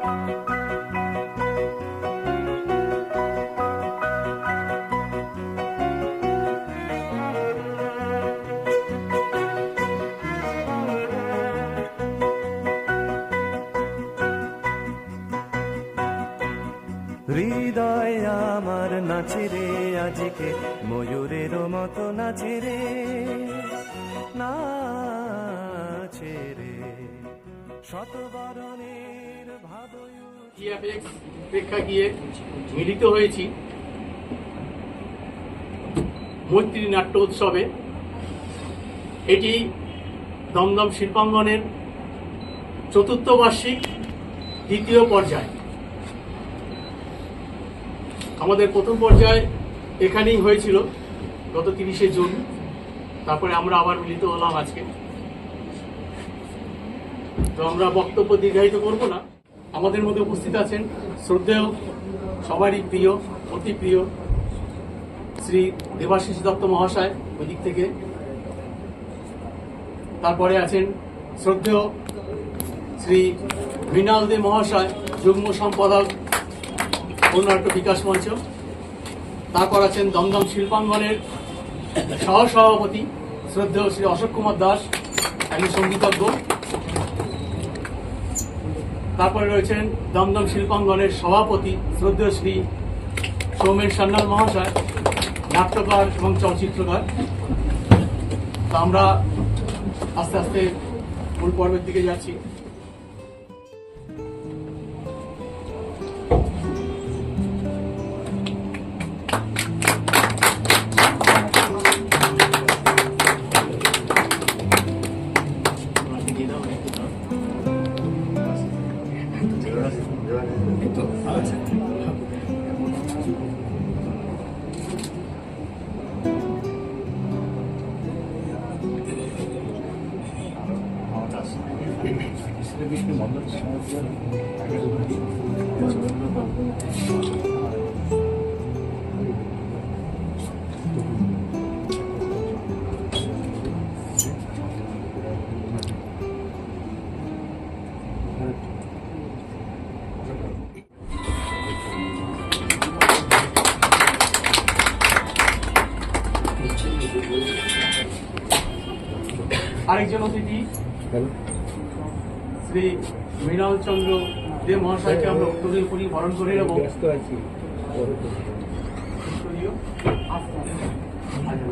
হৃদয় আমার নাচে রে আজকে ময়ূরের মতো নাচে রে নাচে রে। শতবরণের ভাবয়ু প্রেক্ষাগৃহে মিলিত হয়েছি মৈত্রী নাট্য উৎসবে। এটি দমদম শিল্পাঙ্গনের চতুর্থ বার্ষিক দ্বিতীয় পর্যায়। আমাদের প্রথম পর্যায় এখানেই হয়েছিল, গত তিরিশে জুন। তারপরে আমরা আবার মিলিত হলাম আজকে। তো আমরা বক্তব্য দীর্ঘায়িত করব না। আমাদের মধ্যে উপস্থিত আছেন শ্রদ্ধেয়, সবারই প্রিয়, অতি প্রিয় শ্রী দেবাশিস দত্ত মহাশয় ওই থেকে। তারপরে আছেন শ্রদ্ধেয় শ্রী মৃণাল দে মহাশয়, যুগ্ম সম্পাদক অন্যান্য বিকাশ মঞ্চ। তারপর আছেন দমদম শিল্পাঙ্গনের সহসভাপতি শ্রদ্ধেয় শ্রী অশোক কুমার দাস, একজন সঙ্গীতজ্ঞ তারপরে রয়েছেন দমদম শিল্পাঙ্গনের সভাপতি শ্রদ্ধেয় শ্রী সৌমেন সান্যাল মহাশয়, নাট্যকার এবং চলচ্চিত্রকার। তো আমরা আস্তে আস্তে মূল পর্বের দিকে যাচ্ছি। আরেকজন অতিথি শ্রী মৃণাল চন্দ্র দে মহাশয়কে আমরা উত্তরীয় করি বরণ করে নেব।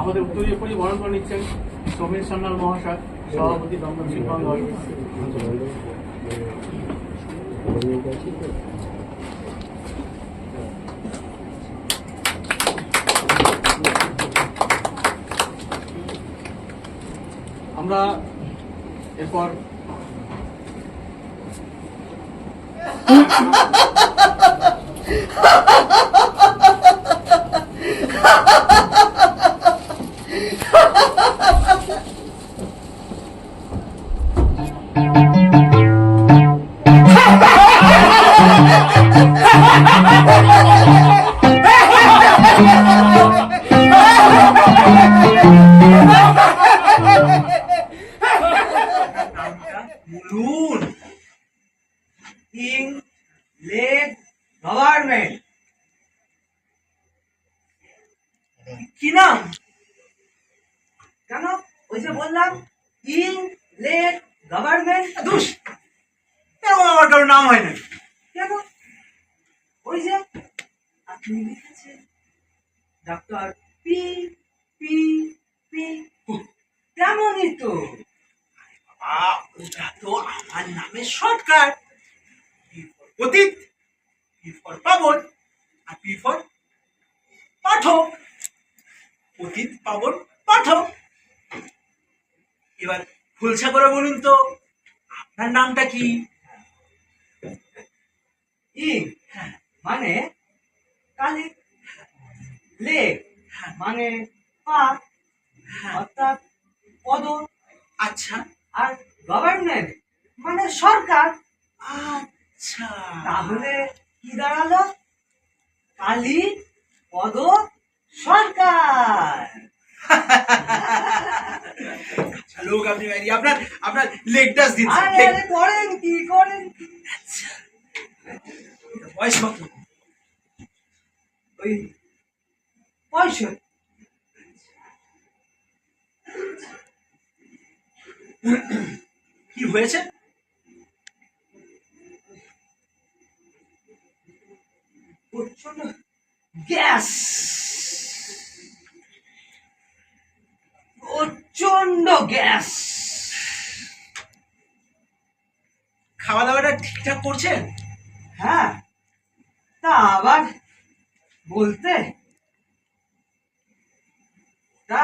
আমাদের উত্তরীয় করি বরণ করে নিচ্ছেন সমীর সান্যাল মহাশয় সভাপতি দমদম শিল্পাঙ্গন আমরা এরপর Ha ha ha ha ha! Doctor P P P তেমনই তো। ওটা তো আমার নামের shortcut P for Atit P for Pabon, R P for Pathak. Atit পাবন, পাঠক। এবার ফুলসা করে বলুন তো, আপনার নামটা কি? ই মানে কালি লেগ মানে পা অর্থাৎ পদ আচ্ছা। আর গভর্নমেন্ট মানে সরকার। আচ্ছা। তাহলে কি দাঁড়াল? কালী পদ সরকার। লোক আপনি বাইরে। আপনার আপনার লেগ টাচ দিন আরে করেন কি করেন কি? বয়স কত? ওই পয়সা। কি হয়েছে? প্রচণ্ড গ্যাস। প্রচণ্ড গ্যাস। খাওয়া দাওয়াটা ঠিকঠাক করছেন হ্যাঁ। তা আবার বলতে তা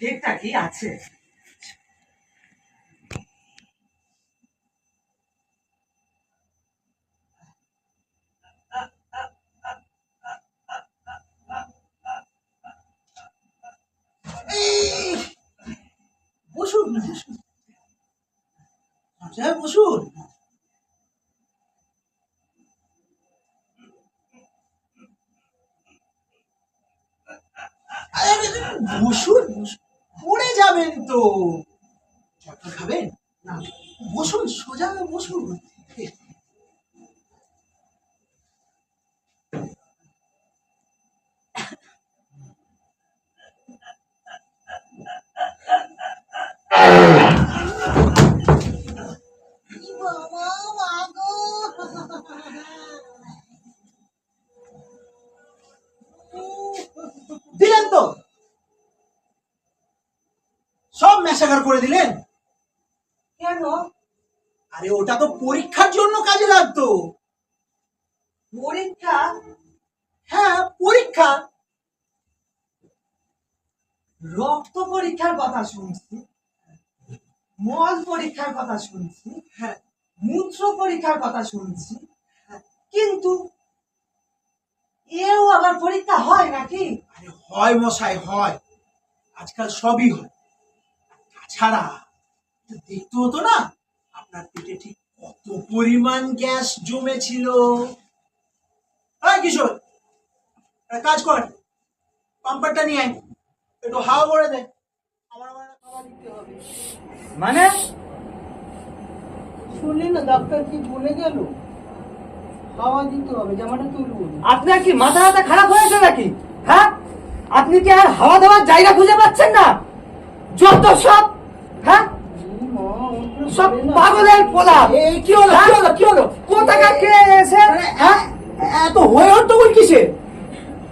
ঠিকঠাকই আছে? বসুন বসুন। আচ্ছা বসুন আরে, আরে, বসুন। পড়ে যাবেন তো খাবেন না বসুন সোজা বসুন দিলেন তো সব মেশাগার করে দিলেন কেন আরে ওটা তো পরীক্ষার জন্য কাজে লাগতো পরীক্ষা হ্যাঁ পরীক্ষা রক্ত পরীক্ষার কথা শুনছি, মল পরীক্ষার কথা শুনছি হ্যাঁ মূত্র পরীক্ষার কথা শুনছি কিন্তু এও আবার পরীক্ষা হয় নাকি? হয় মশাই, হয়। আজকাল সবই হয়। একটু দেখতে হতো না, আপনার পেটে ঠিক কত পরিমাণ গ্যাস জমেছিল? হ্যাঁ কিশোর কাজ কর, পাম্পারটা নিয়ে আয়। একটু হাওয়া করে দে। আমার আবার খাবার দিতে হবে। মানে? শুনলি না ডাক্তার কি বলে গেল? হাওয়া দিতে হবে জামাটা তুলবো। আপনার কি মাথা মাথা খারাপ হয়েছে নাকি? হ্যাঁ? আপনি কি আর হাওয়া দেওয়ার জায়গা খুঁজে পাচ্ছেন না? যত সব হ্যাঁ? সব পাগলের পোলা। এই কি হলো কি হলো কি হলো? কোথাকা কে এসে হ্যাঁ? এত হয়ে হট্টগোল কিসে?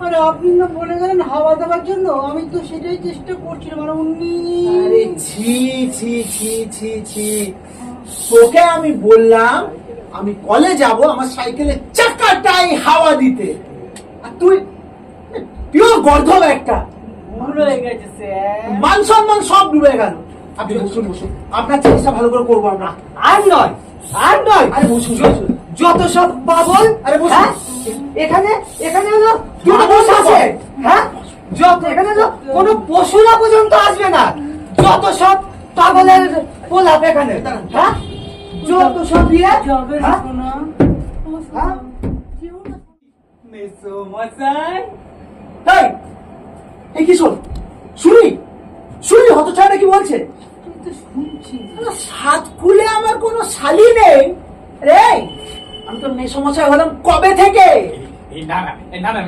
আরে আপনি না বলে গেলেন হাওয়া দেওয়ার জন্য আমি তো সেটাই চেষ্টা করছিলাম আর উনি আরে ছি ছি ছি ছি ছি। তোকে আমি বললাম আমি কলে যাব আমার সাইকেলের চাকাটাই হাওয়া দিতে। আর তুই পিওর গর্ধব একটা। ভুল হয়ে গেছে স্যার। মান সম্মান সব ডুবে গেল। আপনি বসুন বসুন। আপনার চিকিৎসা ভালো করে করব আমরা। আর নয় আর নয়। আরে বসুন বসুন। যত সব পাগল আরে বসুন। হ্যাঁ? এখানে এখানে হলো মানুষ আছে। হ্যাঁ? যত এখানে হলো কোনো পশুরা পর্যন্ত আসবে না। যত সব পাগলের পোলাপ এখানে। হ্যাঁ? যত সব ইয়ে। হ্যাঁ? হ্যাঁ? মেসো মশাই। তাই এই কি শুনি? শুনি? হত কি বলছে? সাত কুলে আমার কোনো শালি নেই। রে আমি তো মেসমশাই হলাম কবে থেকে? না না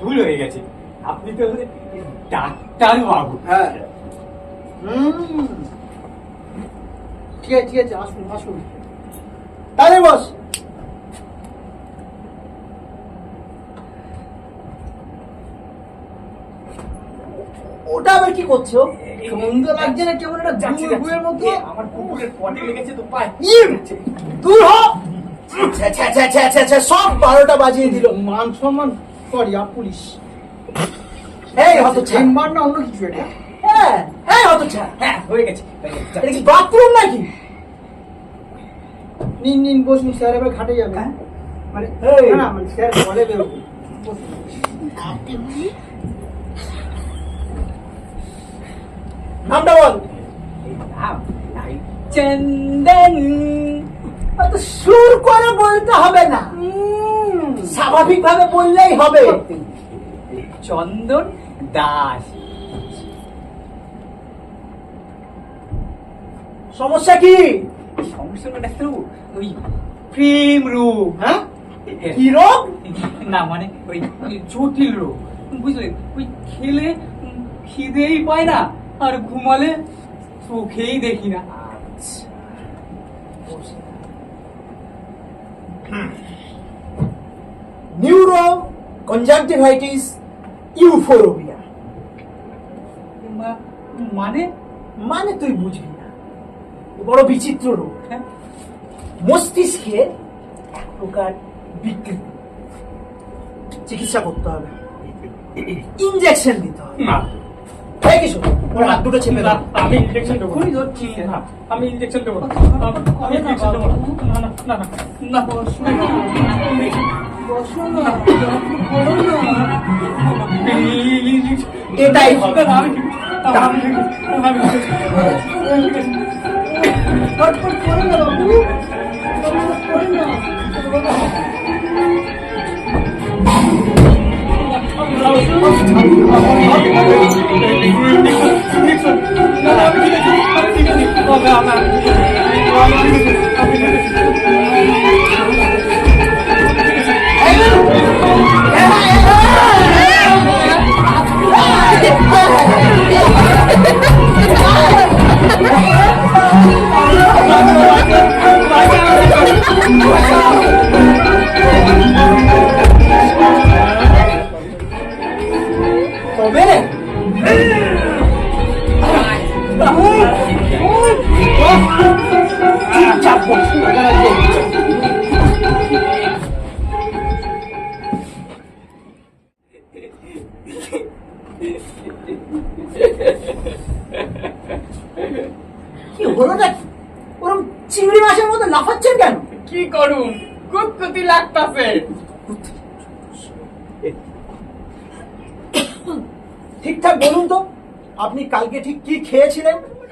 ভুল হয়ে গেছে। আপনি তো ডাক্তার বাবু হ্যাঁ। ঠিক আছে ঠিক আছে আসুন আসুন। তাহলে বস। ওটা আবার কি করছ? গন্ধ লাগছে না কেমন একটা গুড় গুড়ের মতো আমার কুকুরের পটে লেগেছে তো পায়! দূর হ! সব বারোটা বাজিয়ে দিল। মান সম্মান সরি আপ পুলিশ। এই হত চেম্বার না অন্য কিছু এটা? হ্যাঁ এই হত হ্যাঁ হয়ে গেছে এটা কি বাথরুম নাকি? নিন নিন বসুন স্যার এবার ঘাটে যাবে। মানে না, না মানে স্যার বলে বেরোবো। নামটা বল। চন্দন। অত সুর করে বলতে হবে না। বললেই হবে। চন্দন দাস। সমস্যা কি? সমস্যা ডাক্তারবাবু ওই প্রেম রোগ হ্যাঁ? কি রোগ? না মানে ওই ওই জটিল রোগ। বুঝলে? ওই খেলে খিদেই পায় না আর ঘুমালে চোখেই দেখি না। নিউরো কনজাংটিভাইটিস ইউফোরোবিয়া মানে? মানে তুই বুঝবি না। বড় বিচিত্র রোগ হ্যাঁ? মস্তিষ্কে এক প্রকার বিকৃতি। চিকিৎসা করতে হবে। ইনজেকশন দিতে হবে। এই কিশোর, ওর হাত দুটো না, দাও। আমি ইনজেকশন দেবো এক্ষুনি ধরছি। না, আমি ইনজেকশন দেবো। আমি ইনজেকশন দেবো না। না না না এটাই হবে। না বাবু কি হলো না ওরম চিংড়ি মাছের মতো লাফাচ্ছেন কেন? কি করুম? কুতকুতি লাগতাছে। ঠিকঠাক বলুন তো আপনি কালকে ঠিক কি খেয়েছিলেন?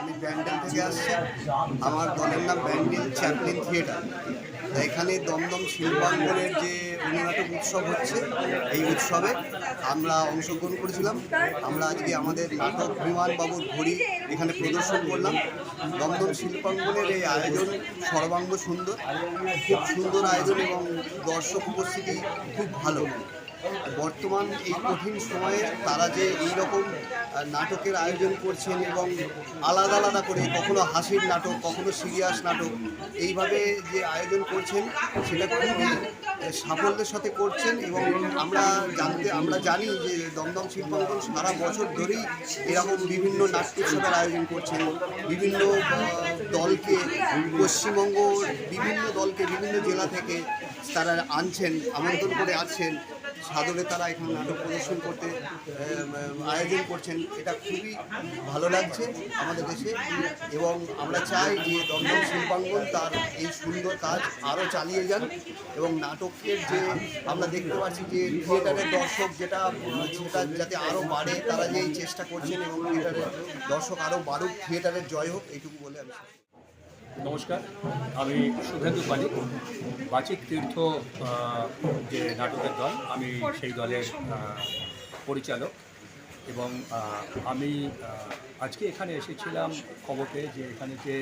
আমি ব্যান্ডেল থেকে আসছি। আমার দলের নাম ব্যান্ডেল চ্যাপলিন থিয়েটার। এখানে দমদম শিল্পাঙ্গনের যে অনুনাটক উৎসব হচ্ছে, এই উৎসবে আমরা অংশগ্রহণ করেছিলাম। আমরা আজকে আমাদের নাটক বিমান বাবুর ঘড়ি এখানে প্রদর্শন করলাম। দমদম শিল্পাঙ্গনের এই আয়োজন সর্বাঙ্গ সুন্দর। খুব সুন্দর আয়োজন এবং দর্শক উপস্থিতি খুব ভালো। বর্তমান এই কঠিন সময়ে তারা যে এই রকম নাটকের আয়োজন করছেন এবং আলাদা আলাদা করে কখনো হাসির নাটক, কখনো সিরিয়াস নাটক, এইভাবে যে আয়োজন করছেন, সেটা খুবই সাফল্যের সাথে করছেন এবং আমরা জানতে, আমরা জানি যে দমদম শিল্পাঙ্গন সারা বছর ধরেই এরকম বিভিন্ন নাট্য উৎসবের আয়োজন করছেন, বিভিন্ন দলকে পশ্চিমবঙ্গ বিভিন্ন দলকে, বিভিন্ন জেলা থেকে তারা আনছেন, আমন্ত্রণ করে আসছেন। সাদরে তারা এখানে নাটক প্রদর্শন করতে আয়োজন করছেন এটা খুবই ভালো লাগছে আমাদের দেশে এবং আমরা চাই যে দমদম শিল্পাঙ্গন তার এই সুন্দর কাজ আরও চালিয়ে যান এবং নাটকের যে আমরা দেখতে পাচ্ছি যে থিয়েটারের দর্শক যেটা, সেটা যাতে আরও বাড়ে, তারা যে চেষ্টা করছেন এবং থিয়েটারের দর্শক আরও বাড়ুক, থিয়েটারের জয় হোক, এইটুকু বলে আমি। নমস্কার, আমি শুভেন্দু পালিক বাচিক তীর্থ যে নাটকের দল, আমি সেই দলের পরিচালক। এবং আমি আজকে এখানে এসেছিলাম খবর যে এখানে যে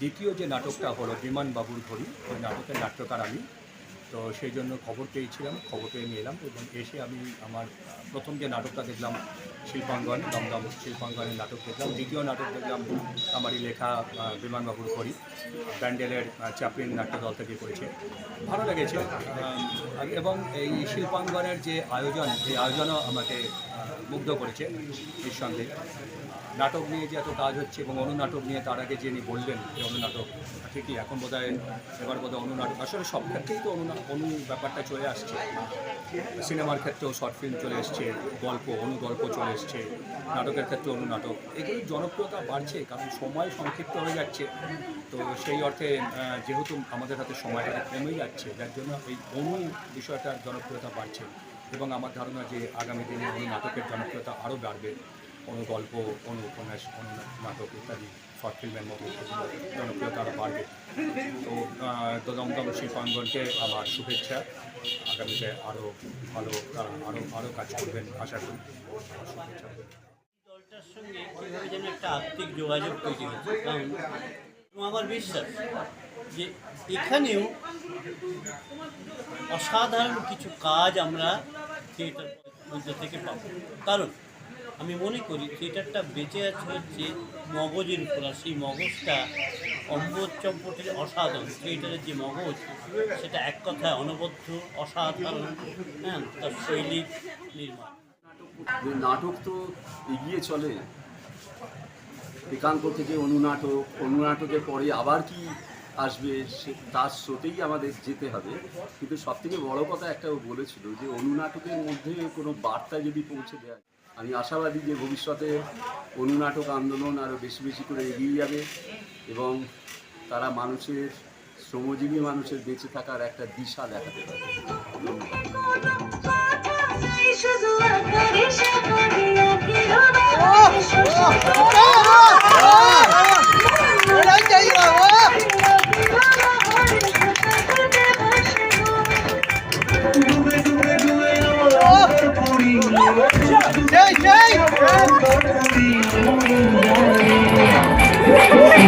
দ্বিতীয় যে নাটকটা হলো বিমান বাবুর ঘড়ি, ওই নাটকের নাট্যকার আমি। তো সেই জন্য খবর পেয়েছিলাম, খবর পেয়ে নিয়ে এলাম এবং এসে আমি আমার প্রথম যে নাটকটা দেখলাম, শিল্পাঙ্গন, দমদম শিল্পাঙ্গনের নাটক দেখলাম। দ্বিতীয় নাটক দেখলাম, আমারই লেখা বিমানবাবুর করি, প্যান্ডেলের চাপলিন নাট্যদল থেকে করেছে। ভালো লেগেছে এবং এই শিল্পাঙ্গনের যে আয়োজন এই আয়োজনও আমাকে মুগ্ধ করেছে নিঃসন্দেহে। নাটক নিয়ে যে এত কাজ হচ্ছে এবং অনুনাটক নিয়ে তার আগে যিনি বললেন যে অনুনাটক ঠিকই এখন বোধ হয় এবার বোধ হয় অনুনাটক আসলে সব ক্ষেত্রেই তো অনু অনু ব্যাপারটা চলে আসছে। সিনেমার ক্ষেত্রেও শর্ট ফিল্ম চলে এসছে, গল্প অনুগল্প চলে এসছে, নাটকের ক্ষেত্রে অনুনাটক এগুলোর জনপ্রিয়তা বাড়ছে, কারণ সময় সংক্ষিপ্ত হয়ে যাচ্ছে। তো সেই অর্থে যেহেতু আমাদের হাতে সময়টা কমে যাচ্ছে, যার জন্য এই অনু বিষয়টার জনপ্রিয়তা বাড়ছে। এবং আমার ধারণা যে আগামী দিনে অনু নাটকের জনপ্রিয়তা আরও বাড়বে। কোনো গল্প, কোনো উপন্যাস অনু নাটক ইত্যাদি শর্ট ফিল্মের মতো জনপ্রিয়তা আরও বাড়বে। তো দমদম শিল্পাঙ্গনকে আমার শুভেচ্ছা। আগামীতে আরও ভালো আরও আরও কাজ করবেন আশা করি। দলটার সঙ্গে কীভাবে যেন একটা আত্মিক যোগাযোগ তৈরি কারণ আমার বিশ্বাস যে এখানেও অসাধারণ কিছু কাজ আমরা থিয়েটার মধ্যে থেকে পাব। কারণ আমি মনে করি থিয়েটারটা বেঁচে আছে হচ্ছে মগজের উপর, আর সেই মগজটা অম্বর চম্পটের অসাধারণ। থিয়েটারের যে মগজ, সেটা এক কথায় অনবদ্য, অসাধারণ হ্যাঁ তার শৈলীর নির্মাণ। নাটক তো এগিয়ে চলে, একান্ত থেকে অনুনাটক, অনুনাটকের পরে আবার কি আসবে সে তার স্রোতেই আমাদের যেতে হবে। কিন্তু সব থেকে বড় কথা একটা ও বলেছিল যে অনুনাটকের মধ্যে কোনো বার্তা যদি পৌঁছে দেয় আমি আশাবাদী যে ভবিষ্যতে অনুনাটক আন্দোলন আরও বেশি বেশি করে এগিয়ে যাবে এবং তারা মানুষের শ্রমজীবী মানুষের বেঁচে থাকার একটা দিশা দেখাতে পারবে। শুধু